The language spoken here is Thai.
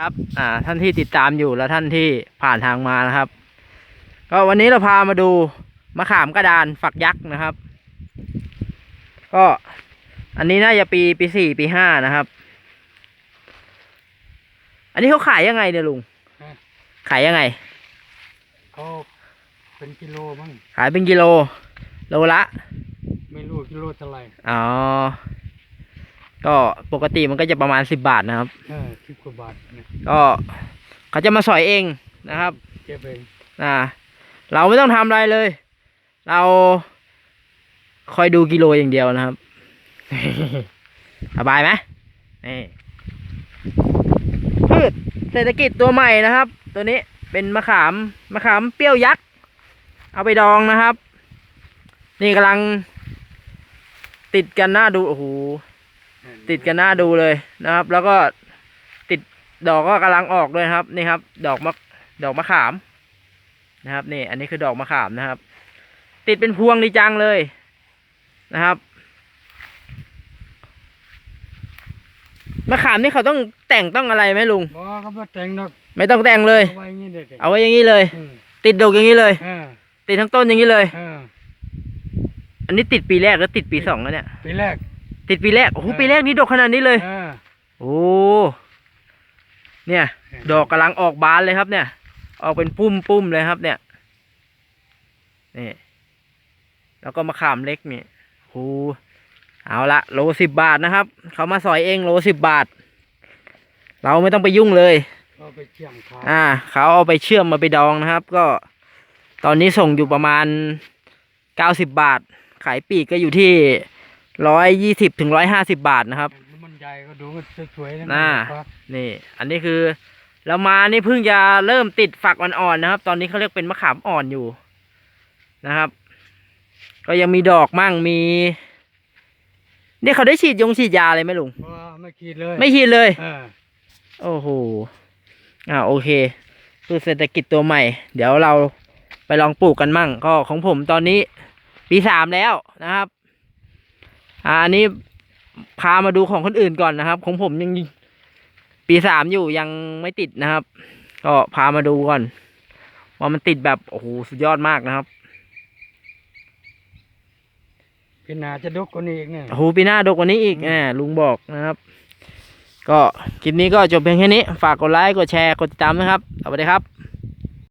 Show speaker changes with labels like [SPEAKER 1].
[SPEAKER 1] ครับอ่าท่านที่ติดตามอยู่และท่านที่ผ่านทางมานะครับ ก็วันนี้เราพามาดูมะขามกระดานฝักยักษ์นะครับ ก็อันนี้น่าจะปีปีสี่ปีห้านะครับ อันนี้เขาขายยังไงเนี่ยลุง
[SPEAKER 2] ฮะ
[SPEAKER 1] ขายยังไง
[SPEAKER 2] เขาเป็นกิโลมั้ง
[SPEAKER 1] ขายเป็นกิโลโลละ
[SPEAKER 2] ไม่รู้กิโลเท่าไหร่
[SPEAKER 1] อ๋อ ก็ปกติมันก็จะประมาณสิบบาทนะครับ
[SPEAKER 2] เออสิบกว่าบาทเนี่ย
[SPEAKER 1] ก็เขาจะมาสอยเองนะครับ
[SPEAKER 2] เก็บเอง
[SPEAKER 1] อ่าเราไม่ต้องทำอะไรเลย เราคอยดูกิโลอย่างเดียวนะครับ สบายไหมนี่พืชเศรษฐกิจตัวใหม่นะครับ ตัวนี้เป็นมะขามมะขามเปรี้ยวยักษ์เอาไปดองนะครับ นี่กำลังติดกันหน้าดู โอ้โห
[SPEAKER 2] เออ
[SPEAKER 1] ติดกันหน้าดูเลยนะครับ แล้วก็ติดดอกก็กำลังออกด้วยนะครับ นี่ครับ ดอกมะดอกมะขามนะครับ นี่ อันนี้คือดอกมะขามนะครับ ติดเป็นพวงดีจังเลยนะครับมะขามนี่เขาต้องแต่งต้องอะไรไหมลุง
[SPEAKER 2] บอกเขามาแต่งดอก
[SPEAKER 1] ไม่ต้องแต่งเลย
[SPEAKER 2] เอาไว้อย่างนี้เด็ด
[SPEAKER 1] เอาไว้อย่างนี้เลย
[SPEAKER 2] เออ
[SPEAKER 1] ติดดอกอย่างนี้เลย
[SPEAKER 2] เออ
[SPEAKER 1] ติดทั้งต้นอย่างนี้เลย
[SPEAKER 2] เออ
[SPEAKER 1] อันนี้ติดปีแรกแล้วติดปีสองแล้วเนี่ย
[SPEAKER 2] ปีแรก
[SPEAKER 1] ติดปีแรก โอ้โห
[SPEAKER 2] เออ
[SPEAKER 1] ปีแรกนี่ดอกขนาดนี้เลย
[SPEAKER 2] เออ
[SPEAKER 1] โอ้ เนี่ย ดอกกำลังออกบานเลยครับ เนี่ย ออกเป็นปุ้มปุ้มเลยครับ เนี่ย นี่ แล้วก็มะขามเล็กนี่โอ้เอาละโลสิบบาทนะครับ เขามาสอยเองโลสิบบาท เราไม่ต้องไปยุ่งเลย
[SPEAKER 2] เอาไปเชี่ยมขาย
[SPEAKER 1] อ่า เขาเอาไปเชื่อมมาไปดองนะครับ ก็ ตอนนี้ส่งอยู่ประมาณเก้าสิบบาท ขายปลีกก็อยู่ที่ ร้อยยี่สิบถึงร้อยห้าสิบบาทนะครับ
[SPEAKER 2] มันใหญ่ก็ดูมันสวยๆนะ
[SPEAKER 1] น่า
[SPEAKER 2] ครับ
[SPEAKER 1] นี่ อันนี้คือ เรามานี่เพิ่งจะเริ่มติดฝักอ่อนๆนะครับ ตอนนี้เขาเรียกเป็นมะขามอ่อนอยู่นะครับ ก็ยังมีดอกมั่งมีนี่เขาได้ฉีดยงฉีดยาเลยไหมลุง
[SPEAKER 2] เพราะว่าไม่ขีดเลย
[SPEAKER 1] ไม่ฉีดเลย
[SPEAKER 2] เออ
[SPEAKER 1] โอ้โหอ่าโอเคคือเศรษฐกิจตัวใหม่ เดี๋ยวเราไปลองปลูกกันมั่ง ก็ของผมตอนนี้ปีสามแล้วนะครับ อ่าอันนี้พามาดูของคนอื่นก่อนนะครับ ของผมยังปีสามอยู่ยังไม่ติดนะครับ ก็พามาดูก่อน ว่ามันติดแบบโอ้โหสุดยอดมากนะครับ
[SPEAKER 2] พี่นาจะดกกว่านี้อีกเนี่ย
[SPEAKER 1] โอ้โหปีหน้าดกกว่านี้อีกอ่าลุงบอกนะครับ ก็คลิปนี้ก็จบเพียงแค่นี้ ฝากกดไลค์กดแชร์กดติดตามนะครับสวัสดีครับ